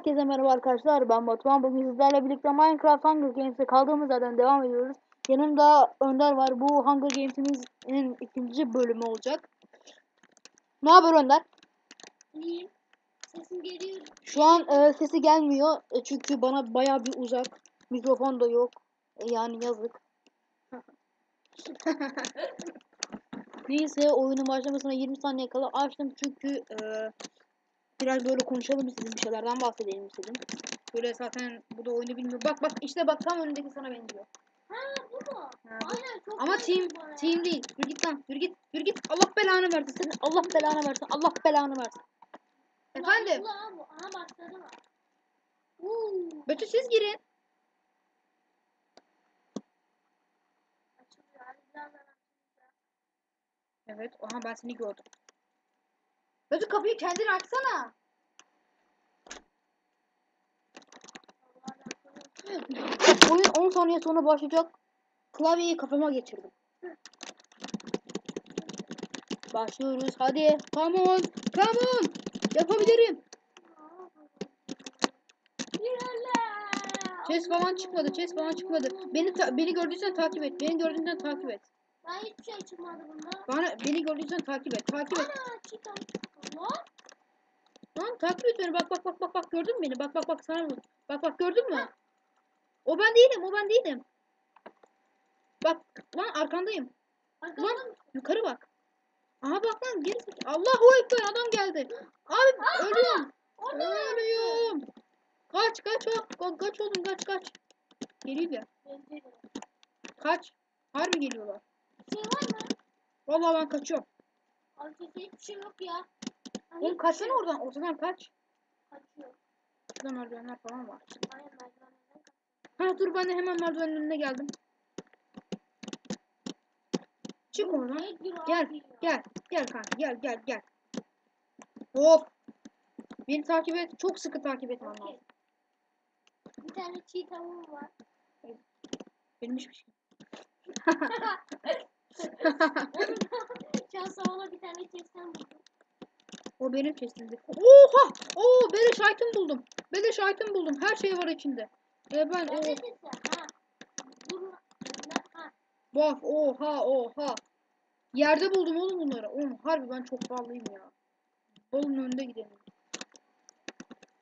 Herkese merhaba arkadaşlar ben Batuhan bugün sizlerle birlikte Minecraft Hunger Games'e kaldığımız yerden devam ediyoruz. Yanımda Önder var bu Hunger Games'imizin ikinci bölümü olacak. Ne haber Önder? İyiyim. Sesim geliyor. Şu an e, sesi gelmiyor E, çünkü bana baya bir uzak. Mikrofon da yok. E, yani yazık. Neyse oyunun başlamasına 20 saniye kala açtım çünkü e, biraz böyle konuşalım istedim bir şeylerden bahsedelim istedim. Böyle zaten bu da oyunu bilmiyor. Bak bak işte bak tam önündeki sana benziyor. Ha bu mu? Ha, bu- Aynen çok Ama team team değil. Yürü git lan. Yürü git. Yürü git. Allah belanı versin. Senin Allah belanı versin. Allah belanı versin. Efendim. Ulan. Aha başladı. Uuu. Betül siz girin. Evet. Aha ben seni gördüm. Betül kapıyı kendin açsana. Oyun 10 saniye sonra başlayacak. Klavyeyi kafama geçirdim. Başlıyoruz. Hadi. Come on. Come on. Yapabilirim. Chest falan çıkmadı. Chest falan çıkmadı. Beni beni gördüysen takip et. Beni gördüysen takip et. Ben hiçbir şey çıkmadı bunda. Bana beni gördüysen takip et. Takip et. Ana. Allah. Lan takip et beni. Bak bak bak bak bak gördün mü beni? Bak bak bak sana vur. Bak bak gördün mü? O ben değilim. O ben değilim. Bak lan arkandayım. Arkamda Lan mı? yukarı bak. Aha bak lan geri zek- Allahu ekber adam geldi. Abi ölüyorum. Ölüyorum. Kaç kaç o. Ka- Kaç oğlum kaç kaç. Geliyor ya. Kaç. Harbi geliyorlar. Şey var mı? Vallahi ben kaçıyorum. Arkada hiçbir şey yok ya. Oğlum kaçsana oradan. Ortadan kaç. Kaçıyor. Merdivenler falan var. Aynen merdivenlerden. Ha dur ben de hemen merdivenin önüne geldim. Çık oradan. Gel gel gel kanka gel gel gel. Hop. Beni takip et. Çok sıkı takip Okey. lazım. Bir tane çiğ tavuğum var. Benim hiçbir şey. Şansa ona bir tane çeksen buldum. O benim chestimdi. Oha! Oo beleş item buldum. Beleş item buldum. Her şey var içinde. E ben o. Ha. bak oha oha. Yerde buldum oğlum bunları. Oğlum harbi ben çok pahalıyım ya. Balın önünde gidelim.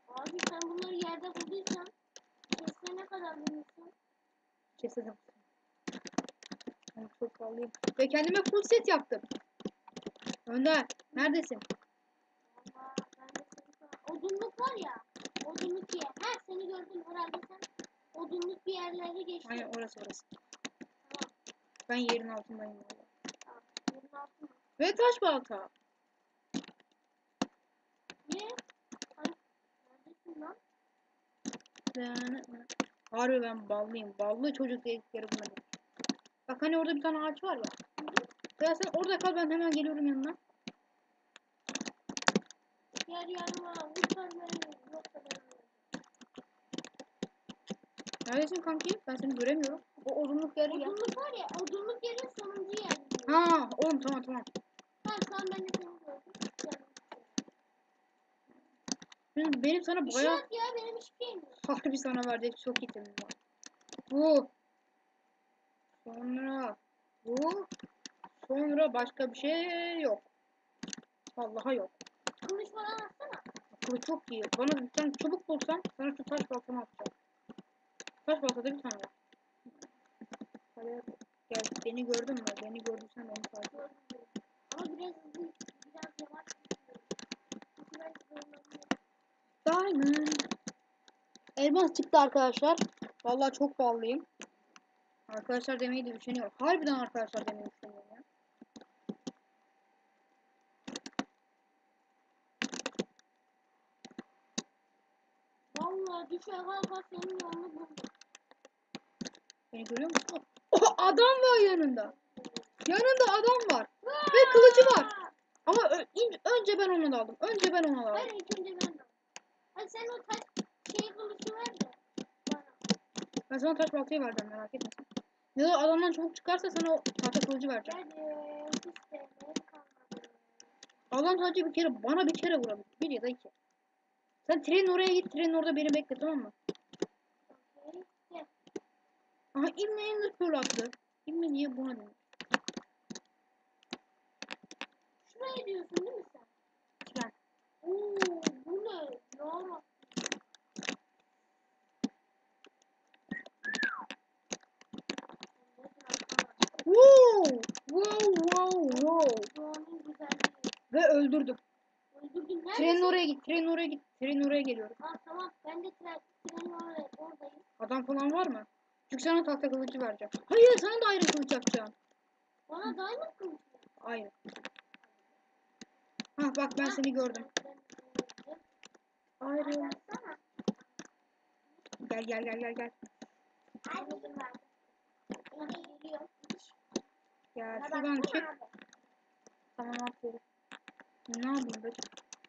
Abi sen bunları yerde bulduysan kesme ne kadar bulmuşsun? Keselim. Ben çok pahalıyım. Ve kendime full set yaptım. Önder neredesin? Ama ben de seni sonra- Odunluk var ya. Odunluk yer. Ha seni gördüm herhalde sen. Odunluk bir yerlere geçtin. Aynen orası orası. Tamam. Ben yerin altındayım. Tamam. Yerin altı mı? Ve taş balta. Ne? Hani neredesin lan? Harbi ben ballıyım. Ballı çocuk dedikleri bunlar. Bak hani orada bir tane ağaç var ya. Ya sen orada kal ben hemen geliyorum yanına. Yer yanıma kurtar beni. Yoksa ben. Neredesin kanki? Ben seni göremiyorum. O odunluk yeri gel. Odunluk var ya. Odunluk yerin sonuncu yer. Ha oğlum tamam tamam. Tamam tamam ben de seni gördüm. Benim, benim sana Bir şey bayağı yok ya benim hiçbir şeyim yok. harbi sana verecek çok itemim var. Bu. Sonra bu. Sonra başka bir şey yok. Vallahi yok. Kılıç falan atsana. Kılıç çok iyi. Bana bir tane çubuk bulsam sana şu taş baltamı atacağım. Taş baltada bir tane var. Hadi gel beni gördün mü? Beni gördüysen beni takip et. Ama biraz hızlı, biraz yavaş. Diamond. Elmas çıktı arkadaşlar. Vallahi çok pahalıyım. Arkadaşlar demeyi de düşünüyorum. Harbiden arkadaşlar demeyi düşünüyorum ya. Vallahi düşe kalka senin yolunu buldum. Beni görüyor musun? Oh, adam var yanında. Yanında adam var. Ve kılıcı var. Ama önce ben onu aldım. Önce ben onu aldım. Hayır ikinci ben de. Hadi sen o taş şey kılıcı ver de. Bana. Ben sana taş baltayı vereceğim merak etme. Ya da adamdan çubuk çıkarsa sana o tahta kılıcı vereceğim. Hadi. Hiç sevmeye kalmadı. Adam sadece bir kere bana bir kere vurabilir. Bir ya da iki. Sen trenin oraya git. Trenin orada beni bekle tamam mı? Aha İbni Ender Pearl attı. İbni niye buna dönüyor? Şuraya diyorsun değil mi sen? Tren. Oo bu ne? Yara. Wow! Wow wow wow. Ve öldürdüm. Neredesin? Trenin oraya git. Trenin oraya git. Trenin oraya geliyorum. Aa tamam. Ben de tren, trenin oraya, oradayım. Adam falan var mı? Çünkü sana tahta kılıcı vereceğim. Hayır sana da ayrı kılıç yapacağım. Bana diamond kılıç mı? Ayrı. Ha bak ben seni gördüm. Ayrı. Gel gel gel gel gel. Gel şuradan çık. Tamam aferin. Ne yapayım be?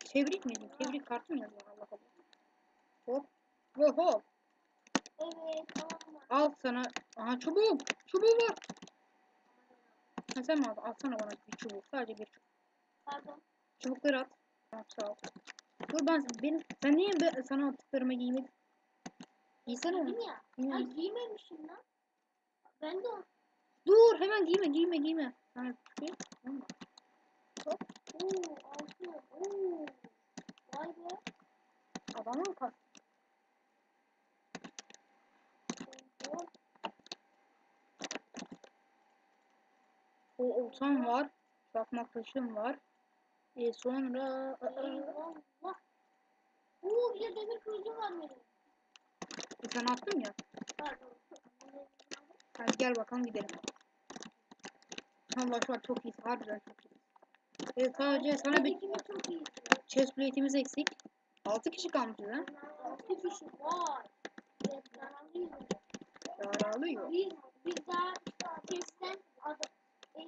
Tebrik mi diyeyim? Tebrik kartı mı yazıyor Allah Allah. Hop. Hop hop. Evet tamam? Al sana. Aha çubuk. Çubuğu var. Ha, sen mi aldın? Alsana bana bir çubuk. Sadece bir çubuk. Pardon. Çubukları at. Tamam sağ ol. Dur ben benim sen niye be, sana attıklarımı giymedin? Giysene onu. Ya. Ay giymemişim lan. Ben de. Dur hemen giyme giyme giyme. Tamam mı? Oo altı. Oo. Vay be. Kas. Oo. O oltam var. Bakmak taşım var. E sonra Eyvallah. Oo bir de demir kılıcım var benim. e, sen attın ya. Pardon. Hadi gel bakalım gidelim. Allah şu an çok iyisin. Harbiden çok iyisin. Evet sadece sana bir iyi. chest plate'imiz eksik. 6 kişi kalmışız ha. Altı kişi var. Evet, zararlıyız. Yaralıyor. Biz, biz daha kesten adam, e,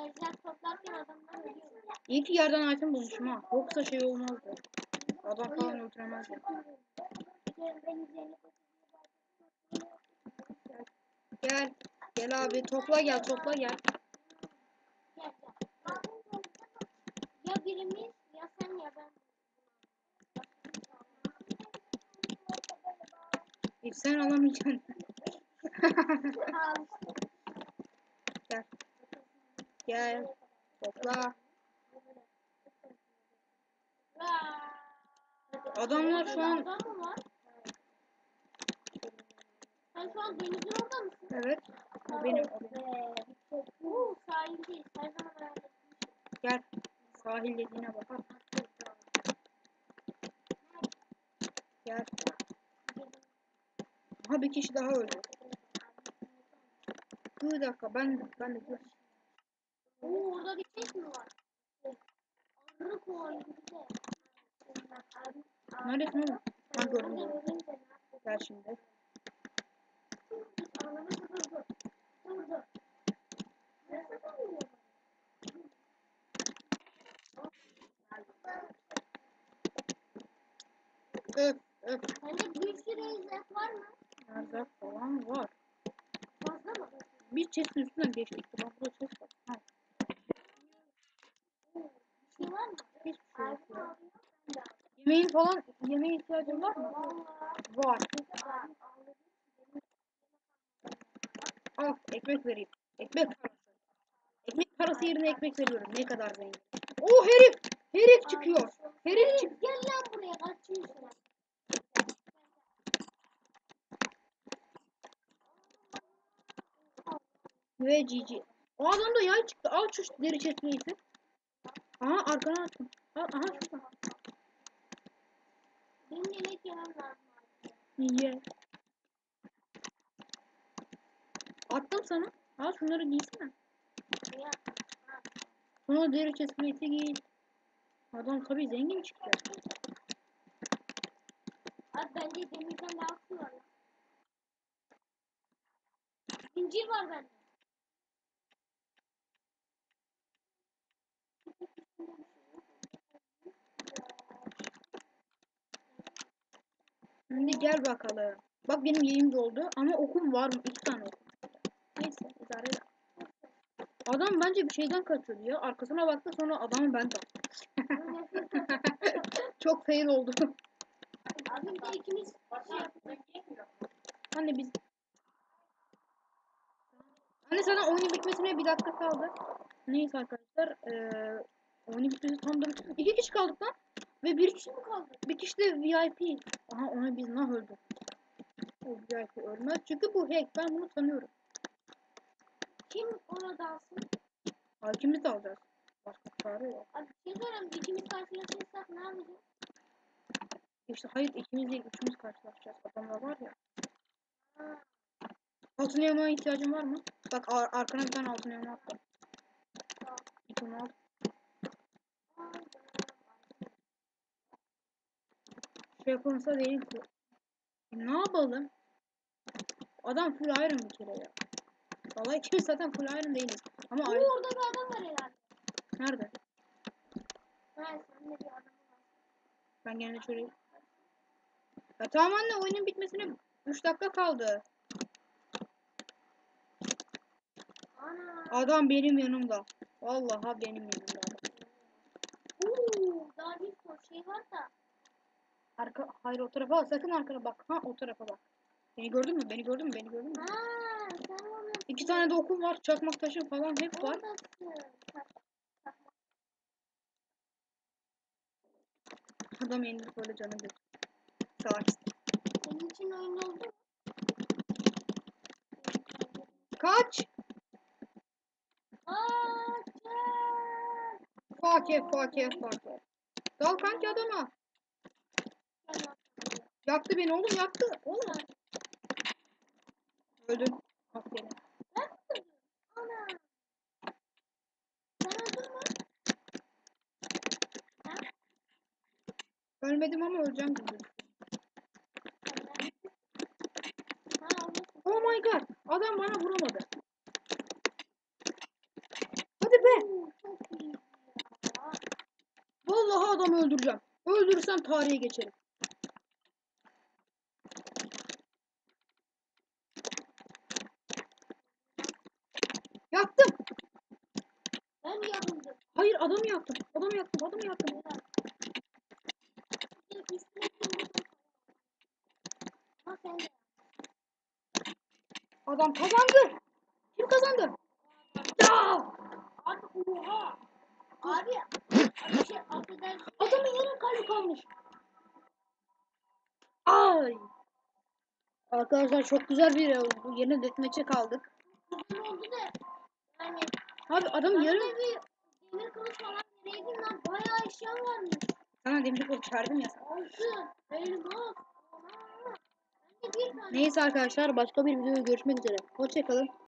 erzak toplarken adamlar ölüyor. İyi ki yerden item bulmuşum ha. Yoksa şey olmazdı. Adam falan öldüremezdi. Gel. Gel abi topla gel topla gel. Ya birimiz ya sen ya ben. E, sen alamayacaksın. Gel. Gel. Topla. Adamlar şu an-? Sen şu an denizin orada mısın? Evet. O benim. Oo, sahildeyiz. Her zaman Gel. Sahil dediğine bak. Gel. Aha bir kişi daha öldü. Bir dakika ben ben de dur. Oo, orada bir ses mi var? Arı de. Neredesin oğlum? Ha gördüm. Gel şimdi. Öf öf. Sende bir sürü erzak var mı? Erzak falan var. Fazla mı? Bir chest'in üstünden geçtik. Bak burada chest var. Ha, Bir şey var mı? hiçbir şey yok. Yemeğin falan, yemeğe ihtiyacın var mı? Var. Al ekmek vereyim. Ekmek parası. Ekmek parası yerine ekmek veriyorum. Ne kadar zengin. Oo herif! Herif çıkıyor. Herif çık. Gel lan buraya kaçıyorsun. Ve GG. O adamda yay çıktı. Al şu deri çekmeyi. Aha arkana attım. Al, aha şurada. Benim yemek yemem lazım. Ye. Attım sana. Al şunları giysene. Ya. Sonra deri çekmeyi giy. Adam tabii zengin çıktı. Abi bence demirden daha lan. Zincir var bende. Şimdi gel bakalım. Bak benim yeğim doldu ama okum var mı? İki tane okum. Neyse idare eder. Adam bence bir şeyden kaçıyordu ya. Arkasına baktı sonra adamı ben de. Çok fail oldu. bir de ikimiz şey. Anne biz... Anne sana oyunun bitmesine bir dakika kaldı. Neyse arkadaşlar. Eee oyunun bitmesi tam da... İki kişi kaldık lan. Ve bir kişi mi kaldı? Bir kişi de VIP. Aha onu biz nah öldü. O VIP ölmez. Çünkü bu hack. Ben bunu tanıyorum. Kim ona dalsın? Hakimiz de alacağız. Başka çare yok. Abi bir şey sorayım. İkimiz karşılaşırsak ne yapacağız? İşte hayır ikimiz değil üçümüz karşılaşacağız. Adamlar var ya. Ha, Altın elmaya ihtiyacın var mı? Bak ar- arkana bir tane altın elma attım. tamam. Onu al. Şey yapılsa değil ki. Ne yapalım? Adam full iron bir kere ya. Vallahi ikimiz zaten full iron değiliz. Ama iron. orada bir adam var herhalde. Nerede? Ha sende bir adam var. Ben gene şöyle... Ya tamam anne oyunun bitmesine 3 dakika kaldı. Ana. Adam benim yanımda. Vallahi benim yanımda. Oo, daha bir şey var da. Arka, hayır o tarafa. Sakın arkana bak. Ha o tarafa bak. Beni gördün mü? Beni gördün mü? Beni gördün mü? Sen onu İki tane de okum var. Çakmak taşım falan hep var. Adam indirip böyle canı götür. Salak. Senin için oyun oldu mu? Kaç. Aa. Fakir fakir fakir. Dal kanki adama. Yaktı beni oğlum yaktı. Oğlum. Öldün. Aferin. Ben mi öldüm? Ana. Sen öldün mü? Ha? Ölmedim ama öleceğim gibi. Oh my god. Adam bana vuramadı. Hadi be. Vallahi adamı öldüreceğim. Öldürürsem tarihe geçerim. Yaktım. Ben adamı yaktım. Adamı yaktım. Adamı yaktım. Adam kazandı. Kim kazandı? Ya! Abi oha. Abi. Abi şey affedersin. Adamın yarım kalbi kalmış. Ay. Arkadaşlar çok güzel bir oldu. Yeni deathmatch'e kaldık. Oldu da. Yani. Abi adam yarım... demir kılıç falan vereydin lan. Bayağı eşya varmış. Sana demir kılıç verdim ya. Altın. Elmas. Neyse arkadaşlar başka bir videoda görüşmek üzere. Hoşçakalın.